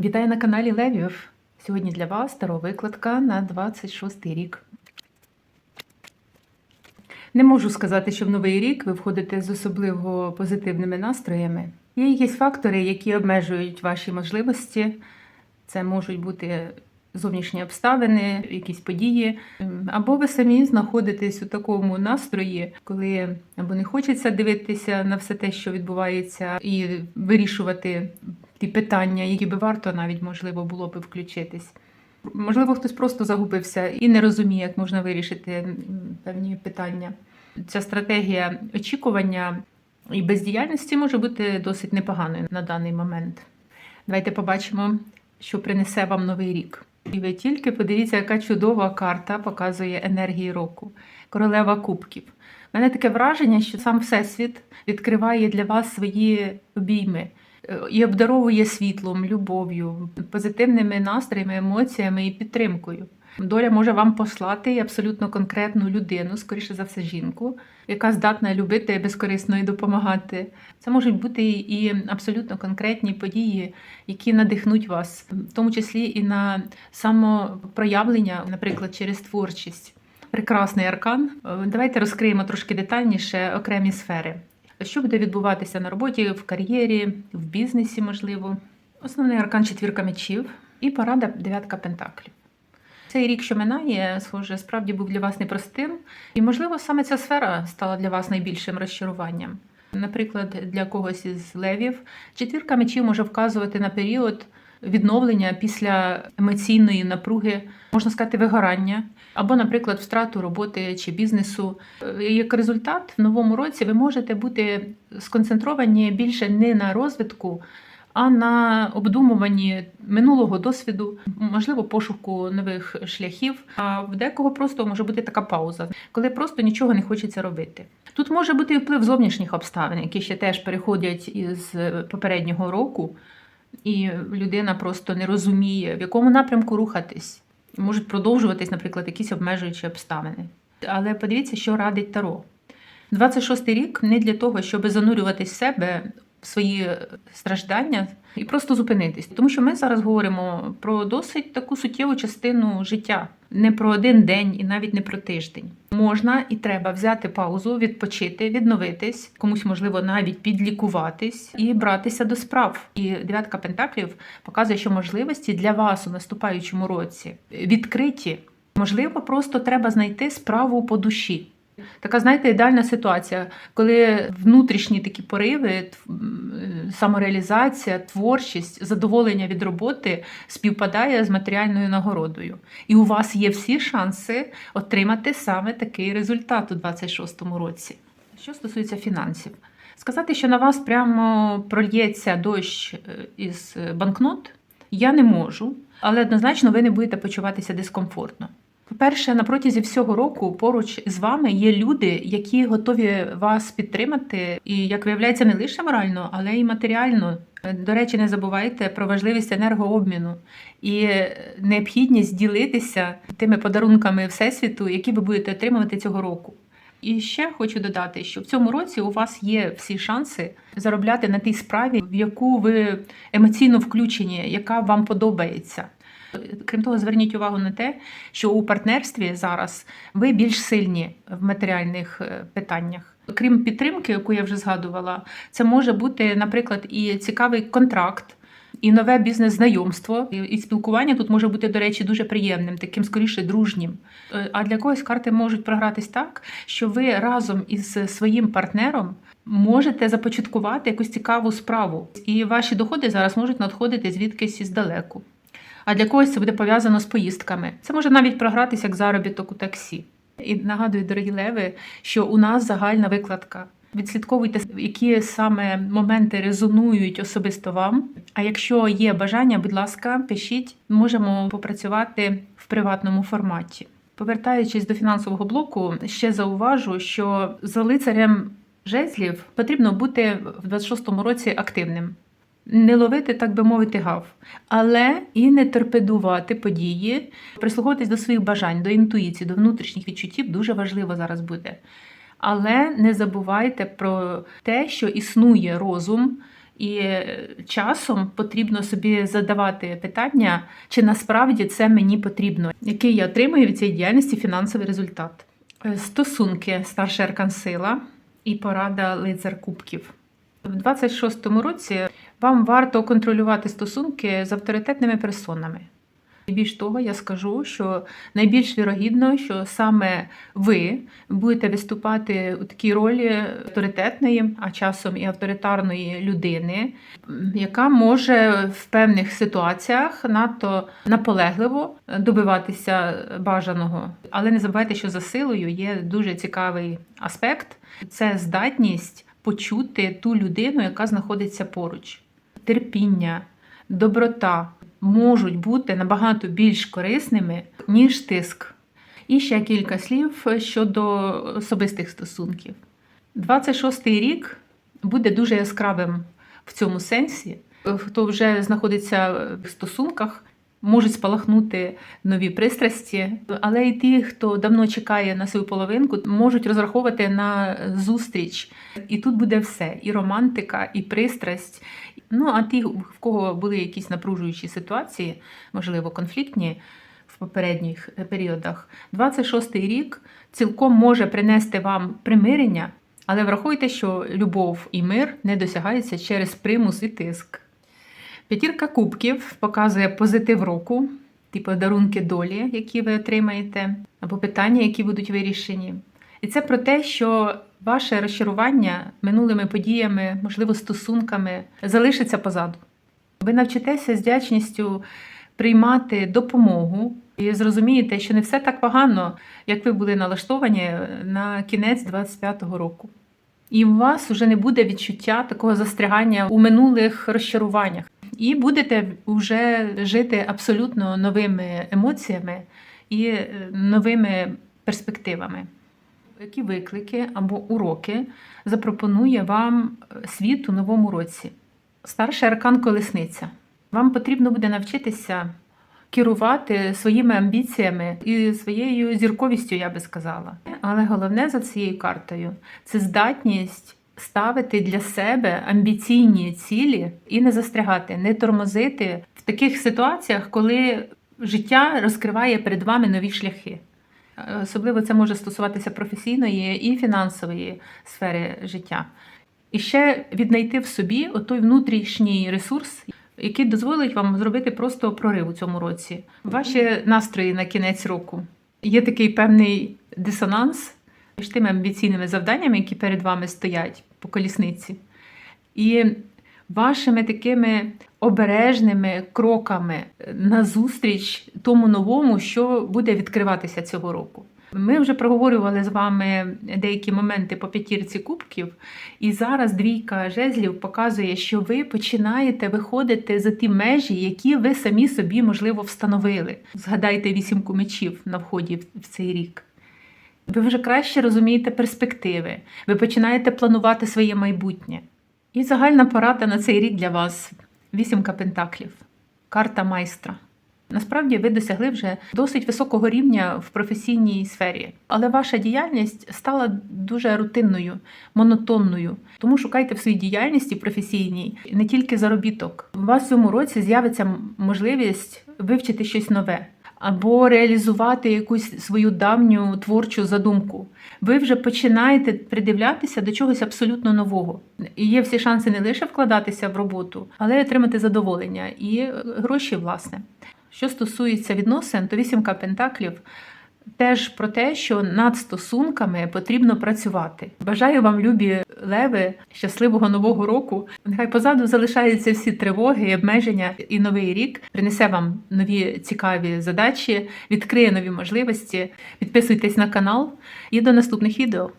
Вітаю на каналі Левів. Сьогодні для вас старовикладка на 26 рік. Не можу сказати, що в новий рік ви входите з особливо позитивними настроями. Є якісь фактори, які обмежують ваші можливості. Це можуть бути зовнішні обставини, якісь події, або ви самі знаходитесь у такому настрої, коли або не хочеться дивитися на все те, що відбувається, і вирішувати ті питання, які би варто навіть можливо було би включитись. Можливо, хтось просто загубився і не розуміє, як можна вирішити певні питання. Ця стратегія очікування і бездіяльності може бути досить непоганою на даний момент. Давайте побачимо, що принесе вам новий рік. І ви тільки подивіться, яка чудова карта показує енергії року. Королева кубків. У мене таке враження, що сам Всесвіт відкриває для вас свої обійми і обдаровує світлом, любов'ю, позитивними настроями, емоціями і підтримкою. Доля може вам послати абсолютно конкретну людину, скоріше за все, жінку, яка здатна любити безкорисно і допомагати. Це можуть бути і абсолютно конкретні події, які надихнуть вас, в тому числі і на самопроявлення, наприклад, через творчість. Прекрасний аркан. Давайте розкриємо трошки детальніше окремі сфери. Що буде відбуватися на роботі, в кар'єрі, в бізнесі, можливо. Основний аркан четвірка мечів і порада дев'ятка пентаклів. Цей рік, що минає, схоже, справді був для вас непростим, і, можливо, саме ця сфера стала для вас найбільшим розчаруванням. Наприклад, для когось із левів четвірка мечів може вказувати на період відновлення після емоційної напруги, можна сказати, вигорання, або, наприклад, втрату роботи чи бізнесу. Е, Як результат, в новому році ви можете бути сконцентровані більше не на розвитку, а на обдумуванні минулого досвіду, можливо, пошуку нових шляхів. А в декого просто може бути така пауза, коли просто нічого не хочеться робити. Тут може бути вплив зовнішніх обставин, які ще теж переходять із попереднього року, і людина просто не розуміє, в якому напрямку рухатись. Можуть продовжуватись, наприклад, якісь обмежуючі обставини. Але подивіться, що радить Таро. 26-й рік не для того, щоб занурюватись в себе свої страждання і просто зупинитись. Тому що ми зараз говоримо про досить таку суттєву частину життя, не про один день і навіть не про тиждень. Можна і треба взяти паузу, відпочити, відновитись, комусь можливо навіть підлікуватись і братися до справ. І дев'ятка пентаклів показує, що можливості для вас у наступаючому році відкриті. Можливо, просто треба знайти справу по душі. Така, знаєте, ідеальна ситуація, коли внутрішні такі пориви, е, самореалізація, творчість, задоволення від роботи співпадає з матеріальною нагородою. І у вас є всі шанси отримати саме такий результат у 26-му році. Що стосується фінансів, сказати, що на вас прямо прольється дощ е, із банкнот, я не можу, але однозначно ви не будете почуватися дискомфортно. По-перше, на протязі всього року поруч з вами є люди, які готові вас підтримати, і як виявляється, не лише морально, але й матеріально. До речі, не забувайте про важливість енергообміну і необхідність ділитися тими подарунками всесвіту, які ви будете отримувати цього року. І ще хочу додати, що в цьому році у вас є всі шанси заробляти на тій справі, в яку ви емоційно включені, яка вам подобається. Крім того, зверніть увагу на те, що у партнерстві зараз ви більш сильні в матеріальних е, питаннях. Крім підтримки, яку я вже згадувала, це може бути, наприклад, і цікавий контракт, і нове бізнес-знайомство. І- спілкування тут може бути, до речі, дуже приємним, таким скоріше дружнім. Е, А для когось карти можуть програтись так, що ви разом із своїм партнером можете започаткувати якусь цікаву справу, і ваші доходи зараз можуть надходити звідкись іздалеку. А для когось це буде пов'язано з поїздками. Це може навіть програтися як заробіток у таксі. І нагадую, дорогі леви, що у нас загальна викладка. Відслідковуйте, які саме моменти резонують особисто вам. А якщо є бажання, будь ласка, пишіть, можемо попрацювати в приватному форматі. Повертаючись до фінансового блоку, ще зауважу, що за лицарем жезлів потрібно бути в 26-му році активним. Не ловити, так би мовити, гав, але і не торпедувати події, прислуховуватись до своїх бажань, до інтуїції, до внутрішніх відчуттів дуже важливо зараз буде. Але не забувайте про те, що існує розум, І е, часом потрібно собі задавати питання, чи насправді це мені потрібно, який я отримую від цієї діяльності фінансовий результат. Е, Стосунки старший аркан сила і порада лицар кубків. В 26-му році вам варто контролювати стосунки з авторитетними персонами. І Більш того, я скажу, що найбільш вірогідно, що саме ви будете виступати у такій ролі авторитетної, а часом і авторитарної людини, яка може в певних ситуаціях надто наполегливо добиватися бажаного. Але не забувайте, що за силою є дуже цікавий аспект це здатність почути ту людину, яка знаходиться поруч. Терпіння, доброта можуть бути набагато більш корисними, ніж тиск. І ще кілька слів щодо особистих стосунків. 26-й рік буде дуже яскравим в цьому сенсі. Хто вже знаходиться в стосунках, можуть спалахнути нові пристрасті, але і ті, хто давно чекає на свою половинку, можуть розраховувати на зустріч. І тут буде все: і романтика, і пристрасть. Ну а ті, в кого були якісь напружуючі ситуації, можливо, конфліктні в попередніх періодах, 26-й рік цілком може принести вам примирення, але врахуйте, що любов і мир не досягаються через примус і тиск. П'ятірка кубків показує позитив року, ті подарунки долі, які ви отримаєте, або питання, які будуть вирішені. І це про те, що ваше розчарування минулими подіями, можливо, стосунками залишиться позаду. Ви навчитеся з вдячністю приймати допомогу і зрозумієте, що не все так погано, як ви були налаштовані на кінець 25-го року. І у вас вже не буде відчуття такого застрягання у минулих розчаруваннях. І будете вже жити абсолютно новими емоціями і е, новими перспективами. Які виклики або уроки запропонує вам світ у новому році? Старший аркан колесниця. Вам потрібно буде навчитися керувати своїми амбіціями і своєю зірковістю, я би сказала. Але головне за цією картою це здатність ставити для себе амбіційні цілі і не застрягати, не тормозити в таких ситуаціях, коли життя розкриває перед вами нові шляхи. Особливо це може стосуватися професійної і фінансової сфери життя. І ще віднайти в собі той внутрішній ресурс, який дозволить вам зробити просто прорив у цьому році. Ваші настрої на кінець року. Є такий певний дисонанс між тими амбіційними завданнями, які перед вами стоять по колісниці, і вашими такими обережними кроками назустріч тому новому, що буде відкриватися цього року. Ми вже проговорювали з вами деякі моменти по п'ятірці кубків, і зараз двійка жезлів показує, що ви починаєте виходити за ті межі, які ви самі собі, можливо, встановили. Згадайте вісімку мечів на вході в цей рік. Ви вже краще розумієте перспективи, ви починаєте планувати своє майбутнє. І загальна порада на цей рік для вас вісімка пентаклів, карта майстра. Насправді ви досягли вже досить високого рівня в професійній сфері, але ваша діяльність стала дуже рутинною, монотонною. Тому шукайте в своїй діяльності професійній не тільки заробіток. У вас в цьому році з'явиться можливість вивчити щось нове або реалізувати якусь свою давню творчу задумку. Ви вже починаєте придивлятися до чогось абсолютно нового. І є всі шанси не лише вкладатися в роботу, але й отримати задоволення і гроші, власне. Що стосується відносин, то вісімка пентаклів теж про те, що над стосунками потрібно працювати. Бажаю вам, любі леви, щасливого нового року. Нехай позаду залишаються всі тривоги, і обмеження, і новий рік принесе вам нові цікаві задачі, відкриє нові можливості. Підписуйтесь на канал і до наступних відео.